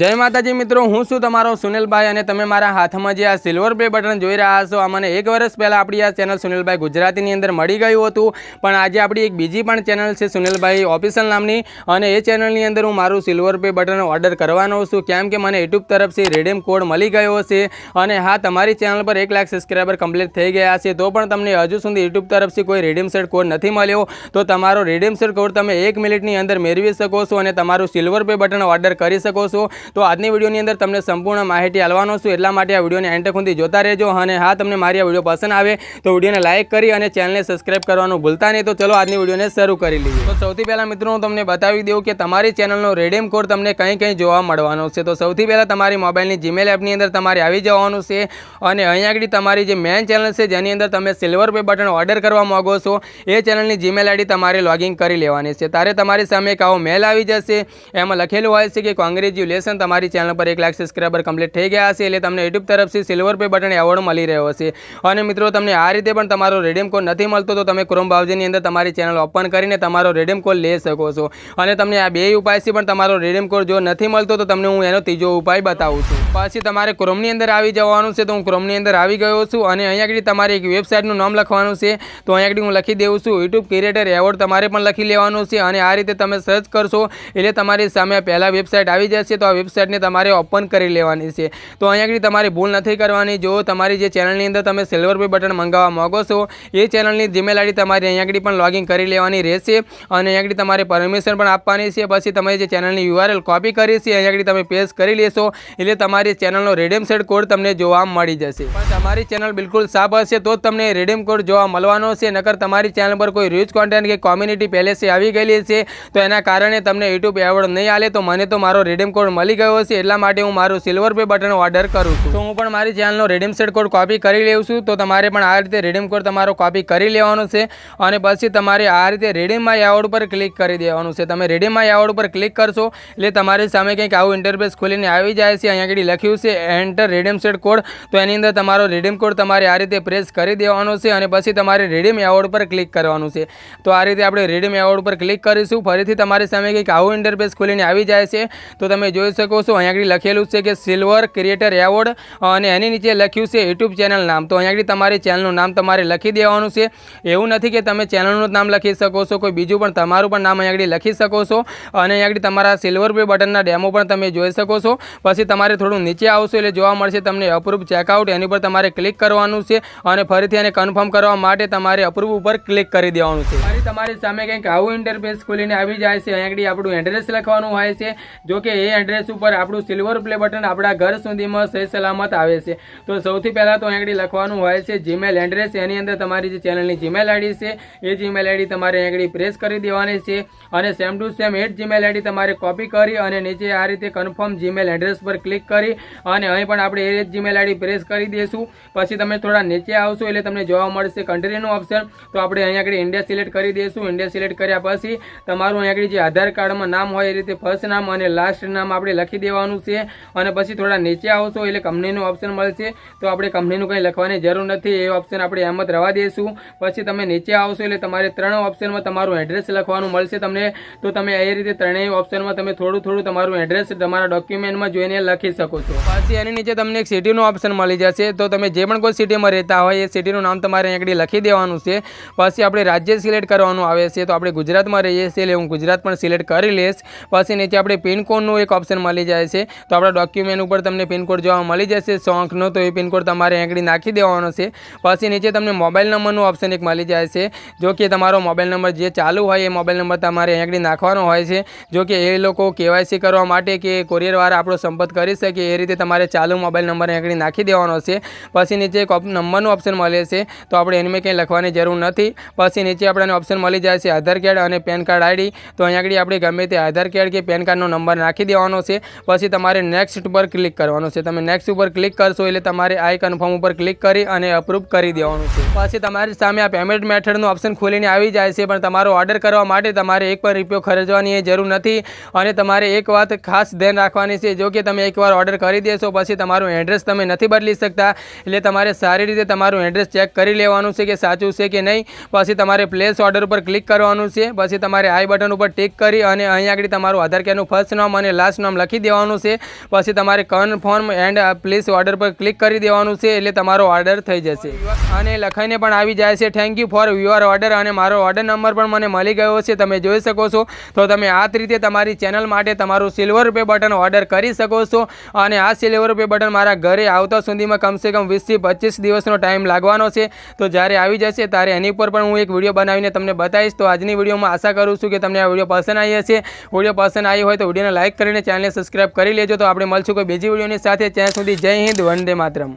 જય માતાજી મિત્રો, હું છું તમારો સુનિલભાઈ અને તમે મારા હાથમાં જે આ સિલ્વર પ્લે બટન જોઈ રહ્યા છો, આ મને એક વર્ષ પહેલાં આપણી આ ચેનલ સુનિલભાઈ ગુજરાતીની અંદર મળી ગયું હતું. પણ આજે આપણી એક બીજી પણ ચેનલ છે સુનિલભાઈ ઓફિશિયલ નામની અને એ ચેનલની અંદર હું મારું સિલ્વર પ્લે બટન ઓર્ડર કરવાનો છું. કેમ કે મને યુટ્યુબ તરફથી રેડીમ કોડ મળી ગયો છે અને હા, તમારી ચેનલ પર એક લાખ સબસ્ક્રાઈબર કમ્પ્લીટ થઈ ગયા છે. તો પણ તમને હજુ સુધી યુટ્યુબ તરફથી કોઈ રેડીમ સેટ કોડ નથી મળ્યો. તો તમારો રેડીમ સેટ કોડ તમે એક મિનિટની અંદર મેળવી શકો છો અને તમારું સિલ્વર પે બટન ઓર્ડર કરી શકો છો. તો આજની વિડીયોની અંદર તમને સંપૂર્ણ માહિતી આપવાનો છું. એટલા માટે આ વિડીયોને એન્ડ જોતા રહેજો અને હા, તમને મારી આ વીડિયો પસંદ આવે તો વિડીયોને લાઇક કરી અને ચેનલને સબસ્ક્રાઇબ કરવાનું ભૂલતા નહીં. તો ચલો, આજની વિડીયોને શરૂ કરી લઈએ. તો સૌથી પહેલાં મિત્રો, હું તમને બતાવી દઉં કે તમારી ચેનલનો રેડિમ કોડ તમને કંઈ કંઈ જોવા મળવાનો છે. તો સૌથી પહેલાં તમારી મોબાઈલની જીમેલ એપની અંદર તમારે આવી જવાનું છે અને અહીંયા આગળ તમારી જે મેન ચેનલ છે, જેની અંદર તમે સિલ્વર પે બટન ઓર્ડર કરવા માગો છો, એ ચેનલની જીમેલ આઈડી તમારે લોગિન કરી લેવાની છે. ત્યારે તમારી સામે એક આવો મેલ આવી જશે. એમાં લખેલું હોય છે કે કોંગ્રેચ્યુલેશન તમારી ચેનલ પર એક લાખ સબસ્ક્રાઈબર કમ્પ્લીટ થઈ ગયા હશે, એટલે તમને યુટ્યુબ તરફથી સિલ્વર પે બટન એવોર્ડ મળી રહ્યો હશે. અને મિત્રો, તમને આ રીતે પણ તમારો રેડિયમ કોડ નથી મળતો, તો તમે ક્રોમ બ્રાઉઝરની અંદર તમારી ચેનલ ઓપન કરીને તમારો રેડિયમ કોડ લઈ શકો છો. અને તમને આ બે ઉપાયથી પણ તમારો રેડિયમ કોડ જો નથી મળતો, તો તમને હું એનો ત્રીજો ઉપાય બતાવું છું. પછી તમારે ક્રોમની અંદર આવી જવાનું છે, તો હું ક્રોમની અંદર આવી ગયો છું, અને અહીંયા આગળ તમારે એક વેબસાઇટનું નામ લખવાનું છે, તો અહીંયા આગળ હું લખી દઉં છું યુટ્યુબ ક્રિએટર એવોર્ડ તમારે પણ લખી લેવાનું છે, અને આ રીતે તમે સર્ચ કરશો, એટલે તમારી સામે પહેલાં વેબસાઇટ આવી જશે, તો આ વેબસાઇટને તમારે ઓપન કરી લેવાની છે. તો અહીંયા આગળ તમારે ભૂલ નથી કરવાની. જો તમારી જે ચેનલની અંદર તમે સિલ્વર પે બટન મંગાવવા માગો છો, એ ચેનલની જીમેલ આઈડી તમારે અહીંયા આગળ પણ લોગિન કરી લેવાની રહેશે અને અહીંયા આગળ તમારે પરમિશન પણ આપવાની છે. પછી તમે જે ચેનલની યુઆરએલ કોપી કરી છે, અહીંયા આગળ તમે પેસ્ટ કરી લેશો, એટલે તમારી ચેનલનો રેડિયમ સેટ કોડ તમને જોવા મળી જશે. પણ તમારી ચેનલ બિલકુલ સાફ હશે, તો જ તમને રેડિયમ કોડ જોવા મળવાનો છે. નકર તમારી ચેનલ પર કોઈ રીચ કોન્ટેન્ટ કે કોમ્યુનિટી પહેલેથી આવી ગયેલી છે, તો એના કારણે તમને યુટ્યુબ એવોર્ડ નહીં આલે, તો મને તો મારો રેડિયમ કોડ મળી ગયો છે એટલા માટે હું મારું સિલ્વર પે બટન ઓર્ડર કરું છું. તો હું પણ મારી ચેનલનો રેડીમ સેટ કોડ કોપી કરી લઉં છું. તો તમારે પણ આ રીતે રેડીમ કોડ તમારો કોપી કરી લેવાનો છે અને પછી તમારે આ રીતે રેડીમમાં એવોર્ડ પર ક્લિક કરી દેવાનું છે. તમે રેડીમમાં એવોર્ડ પર ક્લિક કરશો એટલે તમારી સામે કંઈક આવું ઇન્ટરફેસ ખોલીને આવી જાય છે. અહીંયા આગળ લખ્યું છે એન્ટર રેડીમ સેટ કોડ તો એની અંદર તમારો રેડીમ કોડ તમારે આ રીતે પ્રેસ કરી દેવાનો છે અને પછી તમારે રેડીમ એવોર્ડ પર ક્લિક કરવાનું છે. તો આ રીતે આપણે રેડીમ એવોર્ડ પર ક્લિક કરીશું. ફરીથી તમારી સામે કંઈક આવું ઇન્ટરફેસ ખોલીને આવી જાય છે. તો તમે જોઈ શકો છો. અહીંયા આગળ લખેલું છે કે સિલ્વર ક્રિએટર એવોર્ડ અને એની નીચે લખ્યું છે યુટ્યુબ ચેનલ નામ. તો અહીંયા આગળ તમારી ચેનલનું નામ તમારે લખી દેવાનું છે. એવું નથી કે તમે ચેનલનું નામ લખી શકો છો, કોઈ બીજું પણ તમારું પણ નામ અહીંયા આગળ લખી શકો છો. અને અહીંયા આગળ તમારા સિલ્વર પે બટનના ડેમો પણ તમે જોઈ શકો છો. પછી તમારે થોડું નીચે આવશો એટલે જોવા મળશે તમને અપ્રૂવ ચેકઆઉટ એની પર તમારે ક્લિક કરવાનું છે અને ફરીથી એને કન્ફર્મ કરવા માટે તમારે અપ્રૂવ ઉપર ક્લિક કરી દેવાનું છે. ફરી તમારી સામે કંઈક આવું ઇન્ટરફેસ ખોલીને આવી જાય છે. અહીંયા આગળ આપણું એડ્રેસ લખવાનું હોય છે. જો કે એ એડ્રેસ ઉપર આપણું સિલ્વર પ્લે બટન આપણા ઘર સુધીમાં સહી સલામત આવે છે. તો સૌથી પહેલાં તો આગળ લખવાનું હોય છે જીમેલ એડ્રેસ એની અંદર તમારી જે ચેનલની જીમેલ આઈડી છે, એ જીમેલ આઈડી તમારે આગળ પ્રેસ કરી દેવાની છે અને સેમ ટુ સેમ એ જ જીમેલ આઈડી તમારે કોપી કરી અને નીચે આ રીતે કન્ફર્મ જીમેલ એડ્રેસ પર ક્લિક કરી અને અહીં પણ આપણે એ જીમેલ આઈડી પ્રેસ કરી દઈશું. પછી તમે થોડા નીચે આવશો એટલે તમને જોવા મળશે કન્ટ્રીનું ઓપ્શન તો આપણે અહીંયા આગળ ઇન્ડિયા સિલેક્ટ કરી દઈશું. ઇન્ડિયા સિલેક્ટ કર્યા પછી તમારું અહીંયા આગળ જે આધાર કાર્ડમાં નામ હોય એ રીતે ફર્સ્ટ નામ અને લાસ્ટ નામ આપણે લખી દેવાનું છે અને પછી થોડા નીચે આવશો એટલે કંપનીનું ઓપ્શન મળશે. તો આપણે કંપનીનું કંઈ લખવાની જરૂર નથી. એ ઓપ્શન આપણે એમ જ રવા દઈશું પછી તમે નીચે આવશો એટલે તમારે ત્રણ ઓપ્શનમાં તમારું એડ્રેસ લખવાનું મળશે તમને. તો તમે એ રીતે ત્રણેય ઓપ્શનમાં તમે થોડું થોડું તમારું એડ્રેસ તમારા ડોક્યુમેન્ટમાં જોઈને લખી શકો છો. પછી એની નીચે તમને એક સિટીનું ઓપ્શન મળી જશે. તો તમે જે પણ કોઈ સિટીમાં રહેતા હોય, એ સિટીનું નામ તમારે અહીંયા લખી દેવાનું છે. પછી આપણે રાજ્ય સિલેક્ટ કરવાનું આવે છે. તો આપણે ગુજરાતમાં રહીએ છીએ એટલે હું ગુજરાત પણ સિલેક્ટ કરી લઈશ. પછી નીચે આપણે પિનકોડનું એક ઓપ્શન મળી જાય છે. તો આપણા ડોક્યુમેન્ટ ઉપર તમને પિનકોડ જોવા મળી જશે. શોખનો તો એ પિનકોડ તમારે આંકડી નાખી દેવાનો છે. પછી નીચે તમને મોબાઈલ નંબરનું ઓપ્શન એક મળી જાય છે. જો કે તમારો મોબાઈલ નંબર જે ચાલુ હોય એ મોબાઈલ નંબર તમારે આંકડી નાખવાનો હોય છે. જો કે એ લોકો કેવાયસી કરવા માટે કે કોરિયરવાળા આપણો સંપર્ક કરી શકે એ રીતે તમારે ચાલુ મોબાઈલ નંબર આંકડી નાખી દેવાનો છે. પછી નીચે એક નંબરનું ઓપ્શન મળે છે. તો આપણે એની કંઈ લખવાની જરૂર નથી. પછી નીચે આપણને ઓપ્શન મળી જાય છે આધાર કાર્ડ અને પેન કાર્ડ આઈડી તો અહીંયા આગળ આપણે ગમે તે આધાર કાર્ડ કે પેન કાર્ડનો નંબર નાખી દેવાનો છે. પછી તમારે નેક્સ્ટ ઉપર ક્લિક કરવાનું છે. તમે નેક્સ્ટ ઉપર ક્લિક કરશો એટલે તમારે આઈ કન્ફર્મ ઉપર ક્લિક કરી અને અપ્રૂવ કરી દેવાનું છે. પછી તમારી સામે આ પેમેન્ટ મેથડનું ઓપ્શન ખોલીને આવી જાય છે. પણ તમારો ઓર્ડર કરવા માટે તમારે એક પણ રૂપિયો ખર્ચવાની એ જરૂર નથી. અને તમારે એક વાત ખાસ ધ્યાન રાખવાની છે. જો કે તમે એકવાર ઓર્ડર કરી દેશો, પછી તમારું એડ્રેસ તમે નથી બદલી શકતા. એટલે તમારે સારી રીતે તમારું એડ્રેસ ચેક કરી લેવાનું છે કે સાચું છે કે નહીં. પછી તમારે પ્લેસ ઓર્ડર ઉપર ક્લિક કરવાનું છે. પછી તમારે આઈ બટન ઉપર ટિક કરી અને અહીં આગળ તમારું આધાર કાર્ડનું ફર્સ્ટ નામ અને લાસ્ટ નામ લખી દેવાનું છે. પછી તમારે કન્ફર્મ એન્ડ પ્લીઝ ઓર્ડર પર ક્લિક કરી દેવાનું છે એટલે તમારો ઓર્ડર થઈ જશે. અને લખાઈને પણ આવી જાય છે. Thank you for your order અને મારો ઓર્ડર નંબર પણ મને મળી ગયો છે. તમે જોઈ શકો છો. તો તમે આ જ રીતે તમારી ચેનલ માટે તમારું સિલ્વર પે બટન ઓર્ડર કરી શકો છો. અને આ સિલ્વર પે બટન મારા ઘરે આવતા સુધીમાં કમસે કમ વીસથી પચીસ દિવસનો ટાઈમ લાગવાનો છે. તો જ્યારે આવી જશે ત્યારે એની પર પણ હું એક વીડિયો બનાવીને તમને બતાવીશ. તો આજની વિડીયોમાં આશા કરું છું કે તમને આ વીડિયો પસંદ આવી હશે. વીડિયો પસંદ આવી હોય તો વિડીયોને લાઇક કરીને ચેનલને સબસ્ક્રાઇબ કરી લેજો. તો આપણે મળશું કોઈ બીજી વિડીયોની સાથે. ત્યાં સુધી જય હિન્દ, વંદે માતરમ.